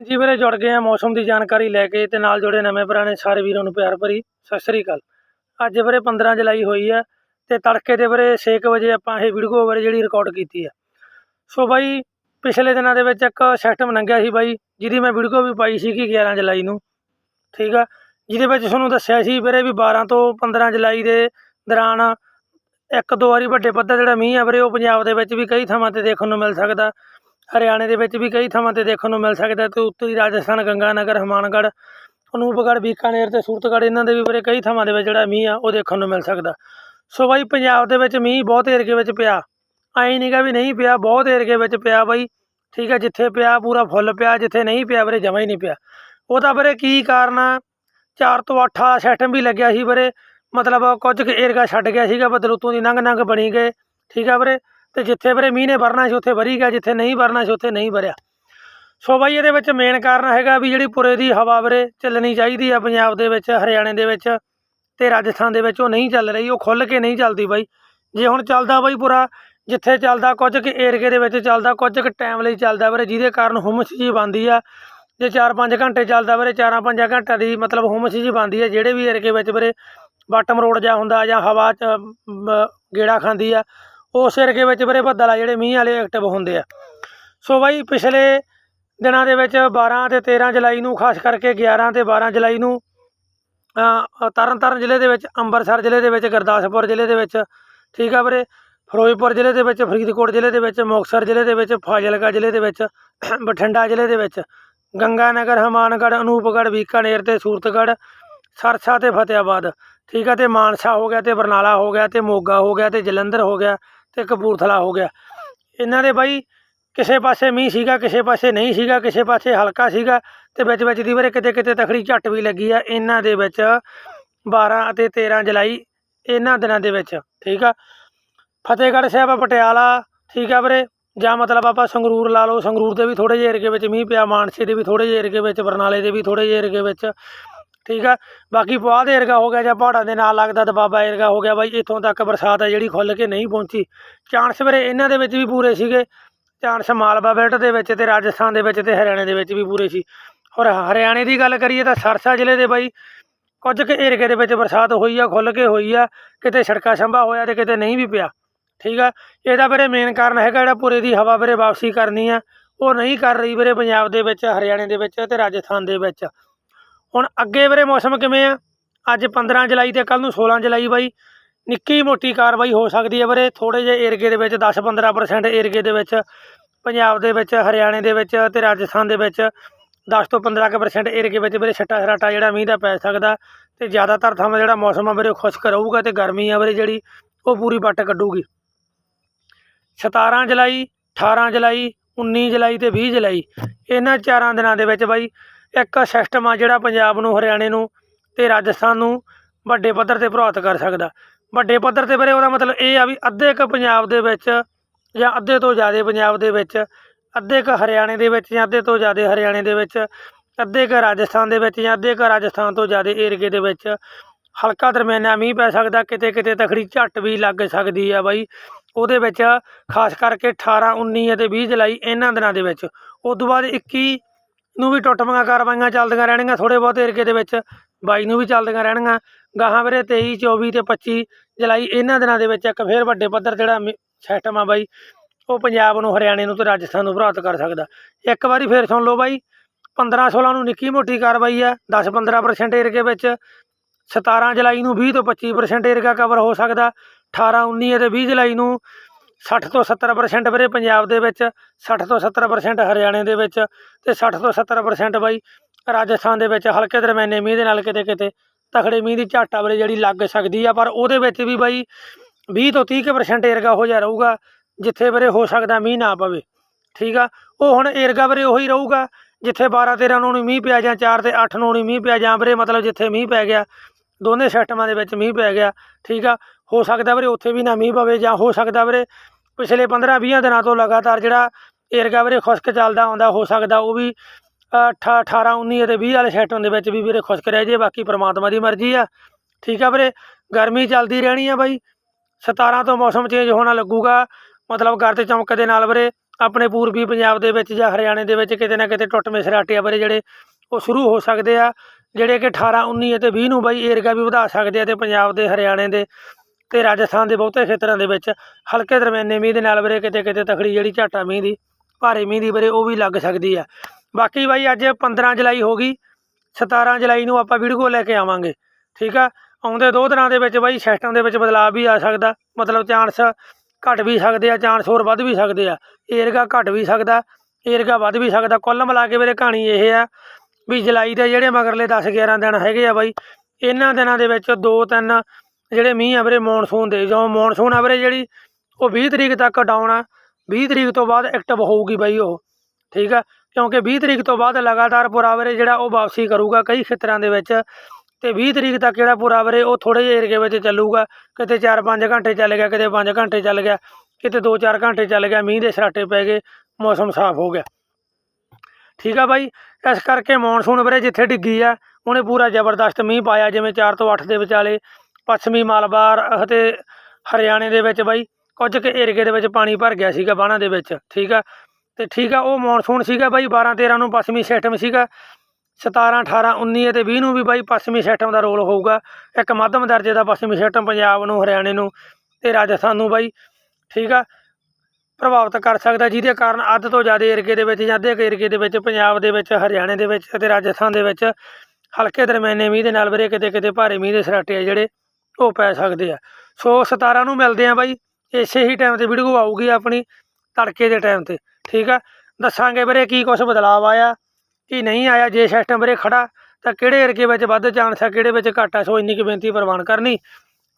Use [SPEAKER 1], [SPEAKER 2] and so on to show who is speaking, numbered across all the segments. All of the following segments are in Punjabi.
[SPEAKER 1] ਜੀ ਵੀਰੇ ਜੁੜ ਗਏ ਆ ਮੌਸਮ ਦੀ ਜਾਣਕਾਰੀ ਲੈ ਕੇ ਤੇ ਨਾਲ ਜੁੜੇ ਨਵੇਂ ਪੁਰਾਣੇ ਸਾਰੇ ਵੀਰਾਂ ਨੂੰ ਪਿਆਰ ਭਰੀ ਸਤਿ ਸ੍ਰੀ ਅਕਾਲ। ਅੱਜ ਵੀਰੇ 15 ਜੁਲਾਈ ਹੋਈ ਹੈ ਤੇ ਤੜਕੇ ਦੇ ਵੀਰੇ 6 ਵਜੇ ਆਪਾਂ ਇਹ ਵੀਡੀਓ ਵੀਰੇ ਜਿਹੜੀ ਰਿਕਾਰਡ ਕੀਤੀ ਹੈ। ਸੋ ਬਾਈ, ਪਿਛਲੇ ਦਿਨਾਂ ਦੇ ਵਿੱਚ ਇੱਕ ਸਿਸਟਮ ਲੰਘਿਆ ਸੀ ਬਾਈ, ਜਿਹਦੀ ਮੈਂ ਵੀਡੀਓ ਵੀ ਪਾਈ ਸੀ ਕਿ 11 ਜੁਲਾਈ ਨੂੰ। ਠੀਕ ਆ? ਜਿਹਦੇ ਵਿੱਚ ਤੁਹਾਨੂੰ ਦੱਸਿਆ ਸੀ ਵੀਰੇ ਵੀ 12 ਤੋਂ 15 ਜੁਲਾਈ ਦੇ ਦੌਰਾਨ ਇੱਕ ਦੋ ਵਾਰੀ ਵੱਡੇ ਪੱਧਰ ਜਿਹੜਾ ਮੀਂਹ ਆ ਵੀਰੇ, ਉਹ ਪੰਜਾਬ ਦੇ ਵਿੱਚ ਵੀ ਕਈ ਥਾਵਾਂ ਤੇ ਦੇਖਣ ਨੂੰ ਮਿਲ ਸਕਦਾ। ਹਰਿਆਣੇ ਦੇ ਵਿੱਚ ਵੀ ਕਈ ਥਾਵਾਂ ਤੇ ਦੇਖਣ ਨੂੰ ਮਿਲ ਸਕਦਾ ਤੇ ਉੱਤਰੀ ਰਾਜਸਥਾਨ, ਗੰਗਾਨਗਰ ਹਮਾਨਗੜ੍ਹ ਅਨੂਪਗੜ੍ਹ, ਬੀਕਾਨੇਰ ਤੇ ਸੂਰਤਗੜ੍ਹ, ਇਹਨਾਂ ਦੇ ਵੀ ਵੀਰੇ ਕਈ ਥਾਵਾਂ ਦੇ ਵਿੱਚ ਜਿਹੜਾ ਮੀਂਹ ਆ, ਉਹ ਦੇਖਣ ਨੂੰ ਮਿਲ ਸਕਦਾ। ਸੋ ਬਾਈ, ਪੰਜਾਬ ਦੇ ਵਿੱਚ ਮੀਂਹ ਬਹੁਤ ਏਰੀਏ ਵਿੱਚ ਪਿਆ। ਐਂ ਨਹੀਂਗਾ ਵੀ ਨਹੀਂ ਪਿਆ, ਬਹੁਤ ਏਰੀਏ ਵਿੱਚ ਪਿਆ ਬਾਈ। ਠੀਕ ਹੈ ਜਿੱਥੇ ਪਿਆ ਪੂਰਾ ਫੁੱਲ ਪਿਆ, ਜਿੱਥੇ ਨਹੀਂ ਪਿਆ ਵੀਰੇ, ਜਮਾ ਹੀ ਨਹੀਂ ਪਿਆ। ਉਹਦਾ ਤਾਂ ਵੀਰੇ ਕੀ ਕਾਰਨ ਆ? 4 ਤੋਂ 8 ਵਾਲਾ ਸਿਸਟਮ ਵੀ ਲੱਗਿਆ ਸੀ ਵੀਰੇ। ਮਤਲਬ ਕੁਝ ਕੁ ਏਰੀਆ ਛੱਡ ਗਿਆ ਸੀਗਾ ਬਦਲ ਉਤੋਂ ਦੀ ਨੰਗ ਨੰਗ ਬਣੀ ਗਏ। ਠੀਕ ਆ ਵੀਰੇ। ਤੇ ਜਿੱਥੇ ਵੀਰੇ ਮੀਂਹ ਨੇ ਵਰਨਾ ਸੀ, ਉੱਥੇ ਵਰੀ ਗਿਆ, ਜਿੱਥੇ ਨਹੀਂ ਵਰਨਾ ਸੀ, ਉੱਥੇ ਨਹੀਂ ਵਰਿਆ। ਸੋ ਬਾਈ, ਇਹਦੇ ਵਿੱਚ ਮੇਨ ਕਾਰਨ ਹੈਗਾ ਵੀ ਜਿਹੜੀ ਪੁਰੇ ਦੀ ਹਵਾ ਵੀਰੇ ਚੱਲਣੀ ਚਾਹੀਦੀ ਆ ਪੰਜਾਬ ਦੇ ਵਿੱਚ, ਹਰਿਆਣੇ ਦੇ ਵਿੱਚ ਤੇ ਰਾਜਸਥਾਨ ਦੇ ਵਿੱਚ, ਉਹ ਨਹੀਂ ਚੱਲ ਰਹੀ, ਉਹ ਖੁੱਲ ਕੇ ਨਹੀਂ ਚੱਲਦੀ ਬਾਈ। ਜੇ ਹੁਣ ਚੱਲਦਾ ਬਾਈ ਪੂਰਾ, ਜਿੱਥੇ ਚੱਲਦਾ ਕੁਝ ਕੁ ਏਰੀਏ ਦੇ ਵਿੱਚ ਚੱਲਦਾ, ਕੁਝ ਕੁ ਟਾਈਮ ਲਈ ਚੱਲਦਾ ਵੀਰੇ, ਜਿਹਦੇ ਕਾਰਨ ਹੁਮਸ ਜੀ ਬਣਦੀ ਆ। ਜੇ 4-5 ਘੰਟੇ ਚੱਲਦਾ ਵੀਰੇ 4-5 ਘੰਟਿਆਂ ਦੀ ਮਤਲਬ ਹੁਮਸ ਜੀ ਬਣਦੀ ਆ, ਜਿਹੜੇ ਵੀ ਏਰੀਏ ਵਿੱਚ ਵੀਰੇ ਬਾਟਮ ਰੋਡ ਜਾ ਹੁੰਦਾ ਜਾਂ ਹਵਾ ਚ ਗੇੜਾ ਖਾਂਦੀ ਆ ਉਸ ਸਿਰਕੇ ਵਿੱਚ ਵੀਰੇ ਬੱਦਲ ਆ ਜਿਹੜੇ ਮੀਂਹ ਵਾਲੇ ਐਕਟਿਵ ਹੁੰਦੇ ਆ। ਸੋ ਬਾਈ ਪਿਛਲੇ ਦਿਨਾਂ ਦੇ ਵਿੱਚ 12 ਤੇ 13 ਜੁਲਾਈ ਨੂੰ ਖਾਸ ਕਰਕੇ 11 ਤੇ 12 ਜੁਲਾਈ ਨੂੰ ਅ, ਤਰਨਤਾਰਨ ਜ਼ਿਲ੍ਹੇ ਦੇ ਵਿੱਚ ਅੰਮ੍ਰਿਤਸਰ ਜ਼ਿਲ੍ਹੇ ਦੇ ਵਿੱਚ ਗੁਰਦਾਸਪੁਰ ਜ਼ਿਲ੍ਹੇ ਦੇ ਵਿੱਚ ਠੀਕ ਆ ਵੀਰੇ ਫਿਰੋਜ਼ਪੁਰ ਜ਼ਿਲ੍ਹੇ ਦੇ ਵਿੱਚ ਫਰੀਦਕੋਟ ਜ਼ਿਲ੍ਹੇ ਦੇ ਵਿੱਚ ਮੁਕਤਸਰ ਜ਼ਿਲ੍ਹੇ ਦੇ ਵਿੱਚ ਫਾਜ਼ਿਲਕਾ ਜ਼ਿਲ੍ਹੇ ਦੇ ਵਿੱਚ ਬਠਿੰਡਾ ਜ਼ਿਲ੍ਹੇ ਦੇ ਵਿੱਚ ਗੰਗਾਨਗਰ ਹਮਾਨਗੜ੍ਹ ਅਨੂਪਗੜ੍ਹ ਬੀਕਾਨੇਰ ਤੇ ਸੂਰਤਗੜ੍ਹ ਸਰਸਾ ਤੇ ਫਤਿਆਬਾਦ ਠੀਕ ਆ ਤੇ ਮਾਨਸਾ ਹੋ ਗਿਆ ਤੇ ਬਰਨਾਲਾ ਹੋ ਗਿਆ ਤੇ ਮੋਗਾ ਹੋ ਗਿਆ ਤੇ ਜਲੰਧਰ ਹੋ ਗਿਆ ਤੇ ਕਪੂਰਥਲਾ ਹੋ ਗਿਆ। ਇਹਨਾਂ ਦੇ ਬਾਈ ਕਿਸੇ ਪਾਸੇ ਮੀਂਹ ਸੀਗਾ, ਕਿਸੇ ਪਾਸੇ ਨਹੀਂ ਸੀਗਾ, ਕਿਸੇ ਪਾਸੇ ਹਲਕਾ ਸੀਗਾ ਤੇ ਵਿੱਚ ਵਿੱਚ ਦੀ ਵੀਰੇ ਕਿਤੇ ਕਿਤੇ ਤਖੜੀ ਝੱਟ ਵੀ ਲੱਗੀ ਆ ਇਹਨਾਂ ਦੇ ਵਿੱਚ 12 ਅਤੇ 13 ਜੁਲਾਈ ਇਹਨਾਂ ਦਿਨਾਂ ਦੇ ਵਿੱਚ, ਠੀਕ ਆ? ਫਤਿਹਗੜ੍ਹ ਸਾਹਿਬ ਪਟਿਆਲਾ, ਠੀਕ ਆ ਵੀਰੇ? ਜਾਂ ਮਤਲਬ ਆਪਾਂ ਸੰਗਰੂਰ ਲਾ ਲਓ, ਸੰਗਰੂਰ ਦੇ ਵੀ ਥੋੜੇ ਜਿਹੇ ਏਰੀਏ ਵਿੱਚ ਮੀਂਹ ਪਿਆ, ਮਾਨਸੇ ਦੇ ਵੀ ਥੋੜੇ ਜਿਹੇ ਏਰੀਏ ਵਿੱਚ, ਬਰਨਾਲੇ ਦੇ ਵੀ ਥੋੜੇ ਜਿਹੇ ਏਰੀਏ ਵਿੱਚ। ਠੀਕ ਆ? ਬਾਕੀ ਪੁਆਧ ਦੇ ਏਰਗਾ ਹੋ ਗਿਆ ਜਾਂ ਪਹਾੜਾਂ ਦੇ ਨਾਲ ਲੱਗਦਾ ਦਬਾਬਾ ਏਰੀਆ ਹੋ ਗਿਆ ਬਾਈ, ਇੱਥੋਂ ਤੱਕ ਬਰਸਾਤ ਆ ਜਿਹੜੀ ਖੁੱਲ ਕੇ ਨਹੀਂ ਪਹੁੰਚੀ। ਚਾਂਸ ਵੀਰੇ ਇਹਨਾਂ ਦੇ ਵਿੱਚ ਵੀ ਪੂਰੇ ਸੀਗੇ। ਚਾਂਸ ਮਾਲਵਾ ਬੈਲਟ ਦੇ ਵਿੱਚ ਤੇ ਰਾਜਸਥਾਨ ਦੇ ਵਿੱਚ ਤੇ ਹਰਿਆਣੇ ਦੇ ਵਿੱਚ ਵੀ ਪੂਰੇ ਸੀ। ਔਰ ਹਰਿਆਣੇ ਦੀ ਗੱਲ ਕਰੀਏ ਤਾਂ ਸਰਸਾ ਜ਼ਿਲ੍ਹੇ ਦੇ ਬਾਈ, ਕੁਝ ਕੁ ਏਰੀਏ ਦੇ ਵਿੱਚ ਬਰਸਾਤ ਹੋਈ ਆ ਖੁੱਲ ਕੇ ਹੋਈ ਆ, ਕਿਤੇ ਸੜਕਾਂ ਸੰਭਾ ਹੋਇਆ ਤੇ ਕਿਤੇ ਨਹੀਂ ਵੀ ਪਿਆ। ਠੀਕ ਆ? ਇਹਦਾ ਵੀਰੇ ਮੇਨ ਕਾਰਨ ਹੈਗਾ ਜਿਹੜਾ ਪੂਰੇ ਦੀ ਹਵਾ ਵੀਰੇ ਵਾਪਸੀ ਕਰਨੀ ਆ। ਉਹ ਨਹੀਂ ਕਰ ਰਹੀ ਵੀਰੇ ਪੰਜਾਬ ਦੇ ਵਿੱਚ, ਹਰਿਆਣੇ ਦੇ ਵਿੱਚ ਤੇ ਰਾਜਸਥਾਨ ਦੇ ਵਿੱਚ। ਹੁਣ ਅੱਗੇ ਵੀਰੇ ਮੌਸਮ ਕਿਵੇਂ ਆ? ਅੱਜ 15 ਜੁਲਾਈ ਤੇ ਕੱਲ ਨੂੰ 16 ਜੁਲਾਈ ਬਾਈ। ਨਿੱਕੀ ਮੋਟੀ ਕਾਰਵਾਈ ਹੋ ਸਕਦੀ ਹੈ ਵੀਰੇ। ਥੋੜੇ ਜਿਹੇ ਏਰੀਏ ਦੇ ਵਿੱਚ 10-15% ਏਰੀਏ ਦੇ ਵਿੱਚ, ਪੰਜਾਬ ਦੇ ਵਿੱਚ, ਹਰਿਆਣੇ ਦੇ ਵਿੱਚ ਤੇ ਰਾਜਸਥਾਨ ਦੇ ਵਿੱਚ 10 ਤੋਂ 15% ਏਰੀਏ ਵਿੱਚ ਵੀਰੇ ਛੱਟਾ ਛਰਾਟਾ ਜਿਹੜਾ ਮੀਂਹ ਦਾ ਪੈ ਸਕਦਾ ਤੇ ਜ਼ਿਆਦਾਤਰ ਥਾਵਾਂ ਜਿਹੜਾ ਮੌਸਮ ਆ ਵੀਰੇ ਖੁਸ਼ਕ ਰਹੂਗਾ ਤੇ ਗਰਮੀ ਆ ਵੀਰੇ ਜਿਹੜੀ ਉਹ ਪੂਰੀ ਵੱਟ ਕੱਢੂਗੀ। 17 ਜੁਲਾਈ 18 ਜੁਲਾਈ 19 ਜੁਲਾਈ ਤੇ 20 ਜੁਲਾਈ। ਇਹਨਾਂ ਚਾਰਾਂ ਦਿਨਾਂ ਦੇ ਵਿੱਚ ਬਾਈ, ਇੱਕ ਸਿਸਟਮ ਆ ਜਿਹੜਾ ਪੰਜਾਬ ਨੂੰ, ਹਰਿਆਣੇ ਨੂੰ ਤੇ ਰਾਜਸਥਾਨ ਨੂੰ ਵੱਡੇ ਪੱਧਰ ਤੇ ਪ੍ਰਭਾਵਿਤ ਕਰ ਸਕਦਾ। ਵੱਡੇ ਪੱਧਰ ਤੇ ਵੀਰੇ ਉਹਦਾ ਮਤਲਬ ਇਹ ਆ ਵੀ ਅੱਧੇ ਕੁ ਪੰਜਾਬ ਦੇ ਵਿੱਚ ਜਾਂ ਅੱਧੇ ਤੋਂ ਜ਼ਿਆਦਾ ਪੰਜਾਬ ਦੇ ਵਿੱਚ, ਅੱਧੇ ਕੁ ਹਰਿਆਣੇ ਦੇ ਵਿੱਚ ਜਾਂ ਅੱਧੇ ਤੋਂ ਜ਼ਿਆਦਾ ਹਰਿਆਣੇ ਦੇ ਵਿੱਚ, ਅੱਧੇ ਕੁ ਰਾਜਸਥਾਨ ਦੇ ਵਿੱਚ ਜਾਂ ਅੱਧੇ ਕੁ ਰਾਜਸਥਾਨ ਤੋਂ ਜ਼ਿਆਦਾ ਏਰੀਏ ਦੇ ਵਿੱਚ ਹਲਕਾ ਦਰਮਿਆਨਾ ਮੀਂਹ ਪੈ ਸਕਦਾ ਕਿਤੇ ਕਿਤੇ ਤਖੜੀ ਝੱਟ ਵੀ ਲੱਗ ਸਕਦੀ ਆ ਬਾਈ। ਉਹਦੇ ਵਿੱਚ ਖਾਸ ਕਰਕੇ 18 19 ਅਤੇ 20 ਜੁਲਾਈ ਇਹਨਾਂ ਦਿਨਾਂ ਦੇ ਵਿੱਚ। ਉਸ ਤੋਂ ਬਾਅਦ 21 ਨੂੰ ਵੀ ਟੁੱਟਵੀਆਂ ਕਾਰਵਾਈਆਂ ਚੱਲਦੀਆਂ ਰਹਿਣਗੀਆਂ ਥੋੜੇ ਬਹੁਤ ਏਰੀਏ ਦੇ ਵਿੱਚ। 22 ਨੂੰ ਵੀ ਚੱਲਦੀਆਂ ਰਹਿਣਗੀਆਂ। ਗਾਹਾਂ ਵੀਰੇ 23 24 ਤੇ 25 ਜੁਲਾਈ ਇਹਨਾਂ ਦਿਨਾਂ ਦੇ ਵਿੱਚ ਇੱਕ ਫੇਰ ਵੱਡੇ ਪੱਧਰ ਜਿਹੜਾ ਸਿਸਟਮ ਆ ਬਾਈ, ਉਹ ਪੰਜਾਬ ਨੂੰ, ਹਰਿਆਣੇ ਨੂੰ ਤੇ ਰਾਜਸਥਾਨ ਨੂੰ ਪ੍ਰਭਾਵਿਤ ਕਰ ਸਕਦਾ। ਇੱਕ ਵਾਰੀ ਫੇਰ ਸੁਣ ਲਓ ਬਾਈ 15 16 ਨੂੰ ਨਿੱਕੀ ਮੋਟੀ ਕਾਰਵਾਈ ਆ 10 15% ਏਰੀਏ ਵਿੱਚ। 17 ਜੁਲਾਈ ਨੂੰ 20 ਤੋਂ 25% ਏਰੀਆ ਕਵਰ ਹੋ ਸਕਦਾ। 18 19 ਅਤੇ 20 ਜੁਲਾਈ ਨੂੰ 60 ਤੋਂ 70% ਵੀਰੇ ਪੰਜਾਬ ਦੇ ਵਿੱਚ 60 ਤੋਂ 70% ਹਰਿਆਣੇ ਦੇ ਵਿੱਚ ਤੇ 60 ਤੋਂ 70% ਬਾਈ ਰਾਜਸਥਾਨ ਦੇ ਵਿੱਚ। ਹਲਕੇ ਦਰਮਿਆਨੇ ਮੀਂਹ ਦੇ ਨਾਲ ਕਿਤੇ ਕਿਤੇ ਤਖੜੇ ਮੀਂਹ ਦੀ ਝਾਟਾ ਵੀਰੇ ਜਿਹੜੀ ਲੱਗ ਸਕਦੀ ਆ, ਪਰ ਉਹਦੇ ਵਿੱਚ ਵੀ ਬਾਈ 20 ਤੋਂ 30% ਏਰਗਾ ਹੋ ਜਾ ਰਹੂਗਾ, ਜਿੱਥੇ ਵੀਰੇ ਹੋ ਸਕਦਾ ਮੀਂਹ ਨਾ ਪਵੇ। ਠੀਕ ਆ? ਉਹ ਹੁਣ ਏਰਗਾ ਵੀਰੇ ਉਹੀ ਰਹੂਗਾ, ਜਿੱਥੇ 12 13 ਨੂੰ ਨੀ ਮੀਂਹ ਪਿਆ ਜਾਂ 4 ਤੇ 8 ਨੂੰ ਨੀ ਮੀਂਹ ਪਿਆ ਜਾਂ ਵੀਰੇ ਮਤਲਬ ਜਿੱਥੇ ਮੀਂਹ ਪੈ ਗਿਆ, ਦੋਨੇ ਸਿਸਟਮਾਂ ਦੇ ਵਿੱਚ ਮੀਂਹ ਪੈ ਗਿਆ। ਠੀਕ ਆ? ਹੋ ਸਕਦਾ ਵੀਰੇ ਉੱਥੇ ਵੀ ਨਾ ਮੀਂਹ ਪਵੇ ਜਾਂ ਹੋ ਸਕਦਾ ਵੀਰੇ ਪਿਛਲੇ 15 20 ਦਿਨਾਂ ਤੋਂ ਲਗਾਤਾਰ ਜਿਹੜਾ ਏਰਗਾ ਵੀਰੇ ਖੁਸ਼ਕ ਚੱਲਦਾ ਆਉਂਦਾ, ਹੋ ਸਕਦਾ ਉਹ ਵੀ 18 19 ਅਤੇ 20 ਵਾਲੇ ਸਿਸਟਮ ਦੇ ਵਿੱਚ ਵੀ ਵੀਰੇ ਖੁਸ਼ਕ ਰਹਿ ਜੇ, ਬਾਕੀ ਪ੍ਰਮਾਤਮਾ ਦੀ ਮਰਜ਼ੀ ਆ। ਠੀਕ ਆ ਵੀਰੇ, ਗਰਮੀ ਚੱਲਦੀ ਰਹਿਣੀ ਆ ਬਾਈ। 17 ਤੋਂ ਮੌਸਮ ਚੇਂਜ ਹੋਣਾ ਲੱਗੂਗਾ, ਮਤਲਬ ਗਰਦ ਚਮਕ ਦੇ ਨਾਲ ਵੀਰੇ ਆਪਣੇ ਪੂਰਬੀ ਪੰਜਾਬ ਦੇ ਵਿੱਚ ਜਾਂ ਹਰਿਆਣੇ ਦੇ ਵਿੱਚ ਕਿਤੇ ਨਾ ਕਿਤੇ ਟੁੱਟ ਟੁੱਟਵੇਂ ਸਰਾਟੇ ਬਾਰੇ ਜਿਹੜੇ, ਉਹ ਸ਼ੁਰੂ ਹੋ ਸਕਦੇ ਆ। ਜਿਹੜੇ ਕਿ 18 19 ਅਤੇ 20 ਨੂੰ ਬਾਈ ਏਰਗਾ ਵੀ ਵਧਾ ਸਕਦੇ ਆ ਤੇ ਪੰਜਾਬ ਦੇ, ਹਰਿਆਣੇ ਦੇ ਤੇ ਰਾਜਸਥਾਨ ਦੇ ਬਹੁਤੇ ਖੇਤਰਾਂ ਦੇ ਵਿੱਚ ਹਲਕੇ ਦਰਮਿਆਨੇ ਮੀਂਹ ਦੇ ਨਾਲ ਵੀਰੇ ਕਿਤੇ ਕਿਤੇ ਤਖੜੀ ਜਿਹੜੀ ਝਾਟਾ ਮੀਂਹ ਦੀ, ਭਾਰੇ ਮੀਂਹ ਦੀ ਵੀਰੇ ਉਹ ਵੀ ਲੱਗ ਸਕਦੀ ਆ। ਬਾਕੀ ਬਾਈ ਅੱਜ 15 ਜੁਲਾਈ ਹੋ ਗਈ 17 ਜੁਲਾਈ ਨੂੰ ਆਪਾਂ ਵੀਡੀਓ ਲੈ ਕੇ ਆਵਾਂਗੇ, ਠੀਕ ਆ? ਆਉਂਦੇ ਦੋ ਦਿਨਾਂ ਦੇ ਵਿੱਚ ਬਾਈ ਸਿਸਟਮ ਦੇ ਵਿੱਚ ਬਦਲਾਅ ਵੀ ਆ ਸਕਦਾ, ਮਤਲਬ ਚਾਂਸ ਘਟ ਵੀ ਸਕਦੇ ਆ, ਚਾਂਸ ਹੋਰ ਵੱਧ ਵੀ ਸਕਦੇ ਆ। ਏਰਗਾ ਘਟ ਵੀ ਸਕਦਾ, ਏਰਗਾ ਵੱਧ ਵੀ ਸਕਦਾ, ਕੁੱਲ ਮਿਲਾ ਕੇ ਮੇਰੇ ਕਹਾਣੀ ਇਹ ਆ ਵੀ ਜੁਲਾਈ ਦੇ ਜਿਹੜੇ ਮਗਰਲੇ 10 11 ਦਿਨ ਹੈਗੇ ਆ ਬਾਈ, ਇਹਨਾਂ ਦਿਨਾਂ ਦੇ ਵਿੱਚ ਦੋ ਤਿੰਨ ਜਿਹੜੇ ਮੀਂਹ ਆ ਵੀਰੇ, ਮੌਨਸੂਨ ਦੇ ਜੋ ਮੌਨਸੂਨ ਆ ਵੀਰੇ ਜਿਹੜੀ, ਉਹ 20 ਤਰੀਕ ਤੱਕ ਡਾਊਨ ਆ। 20 ਤਰੀਕ ਤੋਂ ਬਾਅਦ ਐਕਟਿਵ ਹੋਊਗੀ ਬਾਈ ਉਹ, ਠੀਕ ਆ? ਕਿਉਂਕਿ 20 ਤਰੀਕ ਤੋਂ ਬਾਅਦ ਲਗਾਤਾਰ ਪੂਰਾ ਵੀਰੇ ਜਿਹੜਾ ਉਹ ਵਾਪਸੀ ਕਰੂਗਾ ਕਈ ਖੇਤਰਾਂ ਦੇ ਵਿੱਚ। ਤੇ 20 ਤਰੀਕ ਤੱਕ ਜਿਹੜਾ ਪੂਰਾ ਵੀਰੇ, ਉਹ ਥੋੜੇ ਜਿਹੇ ਏਰੀਏ ਵਿੱਚ ਚੱਲੂਗਾ। ਕਿਤੇ 4-5 ਘੰਟੇ ਚੱਲ ਗਿਆ, ਕਿਤੇ 5 ਘੰਟੇ ਚੱਲ ਗਿਆ, ਕਿਤੇ 2-4 ਘੰਟੇ ਚੱਲ ਗਿਆ, ਮੀਂਹ ਦੇ ਸਰਾਟੇ ਪੈ ਗਏ, ਮੌਸਮ ਸਾਫ਼ ਹੋ ਗਿਆ। ਠੀਕ ਆ ਬਾਈ? ਇਸ ਕਰਕੇ ਮੌਨਸੂਨ ਵੀਰੇ ਜਿੱਥੇ ਡਿੱਗੀ ਆ, ਉਹਨੇ ਪੂਰਾ ਜ਼ਬਰਦਸਤ ਮੀਂਹ ਪਾਇਆ, ਜਿਵੇਂ 4 ਤੋਂ 8 ਦੇ ਵਿਚਾਲੇ। ਪੱਛਮੀ ਮਾਲਬਾਰ ਅਤੇ ਹਰਿਆਣੇ ਦੇ ਵਿੱਚ ਬਾਈ, ਕੁਝ ਕੁ ਏਰੀਏ ਦੇ ਵਿੱਚ ਪਾਣੀ ਭਰ ਗਿਆ ਸੀਗਾ ਬਾਣਾ ਦੇ ਵਿੱਚ, ਠੀਕ ਆ? ਤੇ ਠੀਕ ਆ, ਉਹ ਮੌਨਸੂਨ ਸੀਗਾ ਬਾਈ 12 13 ਨੂੰ ਪੱਛਮੀ ਸਿਸਟਮ ਸੀਗਾ 17 18 19 ਅਤੇ 20 ਨੂੰ ਵੀ ਬਾਈ ਪੱਛਮੀ ਸਿਸਟਮ ਦਾ ਰੋਲ ਹੋਊਗਾ, ਇੱਕ ਮੱਧਮ ਦਰਜੇ ਦਾ ਪੱਛਮੀ ਸਿਸਟਮ ਪੰਜਾਬ ਨੂੰ, ਹਰਿਆਣੇ ਨੂੰ ਤੇ ਰਾਜਸਥਾਨ ਨੂੰ ਬਾਈ, ਠੀਕ ਆ? ਪ੍ਰਭਾਵਿਤ ਕਰ ਸਕਦਾ ਜਿਹਦੇ ਕਾਰਨ ਅੱਧ ਤੋਂ ਜ਼ਿਆਦਾ ਏਰੀਏ ਦੇ ਵਿੱਚ ਜਾਂ ਅੱਧੇ ਕੁ ਏਰੀਏ ਦੇ ਵਿੱਚ ਪੰਜਾਬ ਦੇ ਵਿੱਚ, ਹਰਿਆਣੇ ਦੇ ਵਿੱਚ ਅਤੇ ਰਾਜਸਥਾਨ ਦੇ ਵਿੱਚ ਹਲਕੇ ਦਰਮਿਆਨੇ ਮੀਂਹ ਦੇ ਨਾਲ ਵੀਰੇ ਕਿਤੇ ਕਿਤੇ ਭਾਰੇ ਮੀਂਹ ਦੇ ਸਰਾਟੇ ਆ ਜਿਹੜੇ। ਉਹ ਪੈ ਸਕਦੇ ਆ। ਸੋ 17 ਨੂੰ ਮਿਲਦੇ ਆ ਬਾਈ। ਇਸੇ ਹੀ ਟਾਈਮ ਤੇ ਵੀਡੀਓ ਆਊਗੀ ਆਪਣੀ, ਤੜਕੇ ਦੇ ਟਾਈਮ ਤੇ। ਠੀਕ ਆ? ਦੱਸਾਂਗੇ ਵੀਰੇ ਕੀ ਕੁਝ ਬਦਲਾਅ ਆਇਆ, ਕੀ ਨਹੀਂ ਆਇਆ। ਜੇ ਸਿਸਟਮ ਵੀਰੇ ਖੜਾ, ਤਾਂ ਕਿਹੜੇ ਏਰੀਏ ਵਿੱਚ ਵੱਧ ਚਾਂਸ ਆ, ਕਿਹੜੇ ਵਿੱਚ ਘੱਟ ਆ, ਸੋ ਇੰਨੀ ਕੁ ਬੇਨਤੀ ਪ੍ਰਵਾਨ ਕਰਨੀ।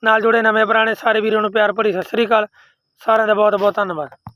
[SPEAKER 1] ਨਾਲ ਜੁੜੇ ਨਵੇਂ ਪੁਰਾਣੇ ਸਾਰੇ ਵੀਰਾਂ ਨੂੰ ਪਿਆਰ ਭਰੀ ਸਤਿ ਸ੍ਰੀ ਅਕਾਲ। ਸਾਰਿਆਂ ਦਾ ਬਹੁਤ ਬਹੁਤ ਧੰਨਵਾਦ।